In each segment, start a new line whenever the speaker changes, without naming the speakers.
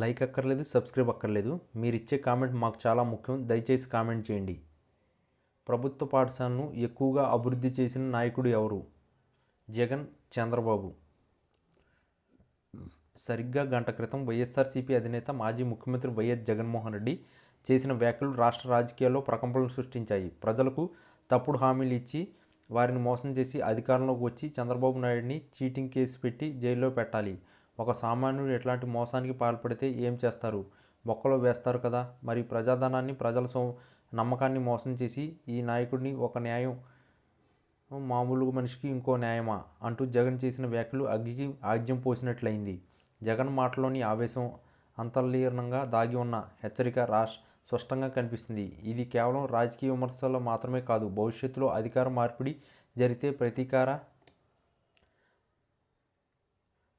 Like అక్కర్లేదు subscribe అక్కర్లేదు. మీరు ఇచ్చే కామెంట్ మాకు చాలా ముఖ్యం. దయచేసి కామెంట్ చేయండి. ప్రభుత్వ పాఠశాలను ఎక్కువగా అభివృద్ధి చేసిన నాయకుడు ఎవరు? జగన్ చంద్రబాబు. సరిగ్గా గంట క్రితం వైఎస్ఆర్సీపీ అధినేత మాజీ ముఖ్యమంత్రి వైఎస్ జగన్మోహన్ రెడ్డి చేసిన వ్యాఖ్యలు రాష్ట్ర రాజకీయాల్లో ప్రకంపనలు సృష్టించాయి. ప్రజలకు తప్పుడు హామీలు ఇచ్చి వారిని మోసం చేసి అధికారంలోకి వచ్చి చంద్రబాబు నాయుడిని చీటింగ్ కేసు పెట్టి జైల్లో పెట్టాలి. ఒక సామాన్యుడు ఎట్లాంటి మోసానికి పాల్పడితే ఏం చేస్తారు? మొక్కలో వేస్తారు కదా! మరి ప్రజాధనాన్ని ప్రజల సో నమ్మకాన్ని మోసం చేసి ఈ నాయకుడిని ఒక న్యాయం మామూలు మనిషికి ఇంకో న్యాయమా? అంటూ జగన్ చేసిన వ్యాఖ్యలు అగ్గికి ఆజ్యం పోసినట్లయింది. జగన్ మాటలోని ఆవేశం అంతర్లీనంగా దాగి ఉన్న హెచ్చరిక రాష్ స్పష్టంగా కనిపిస్తుంది. ఇది కేవలం రాజకీయ విమర్శలు మాత్రమే కాదు భవిష్యత్తులో అధికార మార్పిడి జరిగితే ప్రతీకార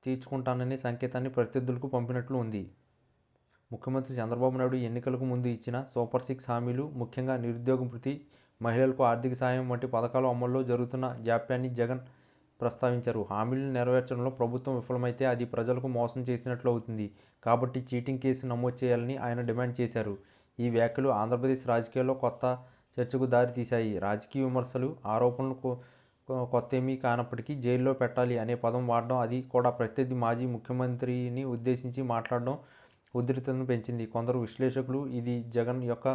తీర్చుకుంటాననే సంకేతాన్ని ప్రత్యర్థులకు పంపినట్లు ఉంది. ముఖ్యమంత్రి చంద్రబాబు నాయుడు ఎన్నికలకు ముందు ఇచ్చిన సూపర్ సిక్స్ హామీలు ముఖ్యంగా నిరుద్యోగ భృతి మహిళలకు ఆర్థిక సాయం వంటి పథకాలు అమల్లో జరుగుతున్న జాప్యాన్ని జగన్ ప్రస్తావించారు. హామీలను నెరవేర్చడంలో ప్రభుత్వం విఫలమైతే అది ప్రజలకు మోసం చేసినట్లు అవుతుంది. కాబట్టి చీటింగ్ కేసు నమోదు చేయాలని ఆయన డిమాండ్ చేశారు. ఈ వ్యాఖ్యలు ఆంధ్రప్రదేశ్ రాజకీయాల్లో కొత్త చర్చకు దారితీశాయి. రాజకీయ విమర్శలు ఆరోపణలు కొత్త ఏమీ కానప్పటికీ జైల్లో పెట్టాలి అనే పదం వాడడం అది కూడా ప్రత్యర్థి మాజీ ముఖ్యమంత్రిని ఉద్దేశించి మాట్లాడడం ఉధృతను పెంచింది. కొందరు విశ్లేషకులు ఇది జగన్ యొక్క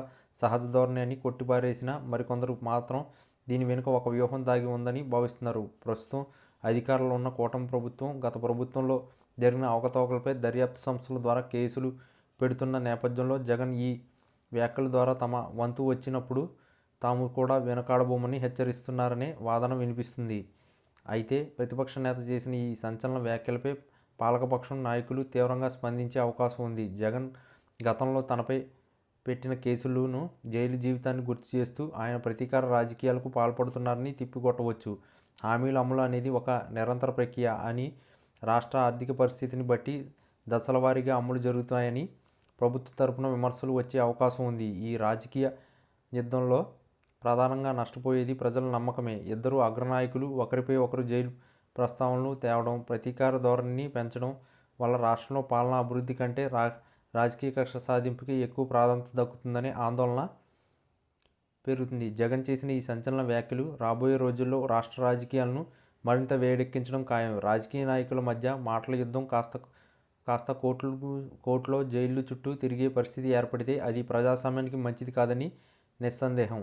సహజ ధోరణి అని కొట్టిపారేసిన మరికొందరు మాత్రం దీని వెనుక ఒక వ్యూహం దాగి ఉందని భావిస్తున్నారు. ప్రస్తుతం అధికారంలో ఉన్న కూటమి ప్రభుత్వం గత ప్రభుత్వంలో జరిగిన అవకతవకలపై దర్యాప్తు సంస్థల ద్వారా కేసులు పెడుతున్న నేపథ్యంలో జగన్ ఈ వ్యాఖ్యల ద్వారా తమ వంతు వచ్చినప్పుడు తాము కూడా వెనకాడబోమని హెచ్చరిస్తున్నారనే వాదన వినిపిస్తుంది. అయితే ప్రతిపక్ష నేత చేసిన ఈ సంచలన వ్యాఖ్యలపై పాలకపక్షం నాయకులు తీవ్రంగా స్పందించే అవకాశం ఉంది. జగన్ గతంలో తనపై పెట్టిన కేసులను జైలు జీవితాన్ని గుర్తు చేస్తూ ఆయన ప్రతీకార రాజకీయాలకు పాల్పడుతున్నారని తిప్పికొట్టవచ్చు. హామీల అమలు అనేది ఒక నిరంతర ప్రక్రియ అని రాష్ట్ర ఆర్థిక పరిస్థితిని బట్టి దశల వారీగా అమలు జరుగుతాయని ప్రభుత్వ తరపున విమర్శలు వచ్చే అవకాశం ఉంది. ఈ రాజకీయ యుద్ధంలో ప్రధానంగా నష్టపోయేది ప్రజల నమ్మకమే. ఇద్దరు అగ్రనాయకులు ఒకరిపై ఒకరు జైలు ప్రస్తావనలు తేవడం ప్రతీకార ధోరణిని పెంచడం వల్ల రాష్ట్రంలో పాలనా అభివృద్ధి కంటే రా రాజకీయ కక్ష సాధింపుకి ఎక్కువ ప్రాధాన్యత దక్కుతుందనే ఆందోళన పెరుగుతుంది. జగన్ చేసిన ఈ సంచలన వ్యాఖ్యలు రాబోయే రోజుల్లో రాష్ట్ర రాజకీయాలను మరింత వేడెక్కించడం ఖాయం. రాజకీయ నాయకుల మధ్య మాటల యుద్ధం కాస్త కాస్త కోట్లు కోర్టులో జైళ్ళు చుట్టూ తిరిగే పరిస్థితి ఏర్పడితే అది ప్రజాస్వామ్యానికి మంచిది కాదని నిస్సందేహం.